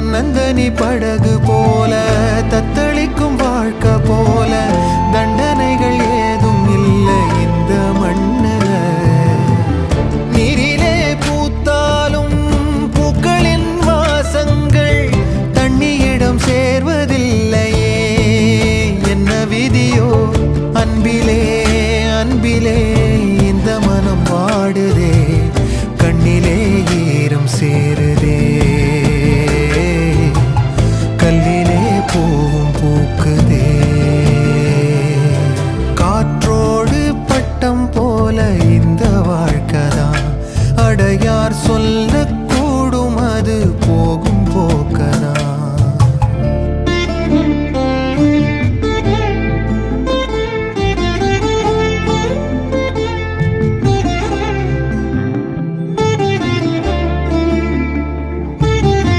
தன்னந்தனி படகு போல தத்தளிக்கும் வாழ்க்கை போல தண்டனைகள் ஏதும் இல்லை இந்த மண்ணுல. நீரிலே பூத்தாலும் பூக்களின் வாசங்கள் தண்ணியிடம் சேர்வதில்லையே. என்ன விதியோ? அன்பிலே அன்பிலே இந்த மனம் பாடுதே கண்ணிலே ஈரம் கல்லிலே பூவும் பூக்குதே. காற்றோடு பட்டம் போல இந்த வாழ்க்கதான். அடையார் சொல்ல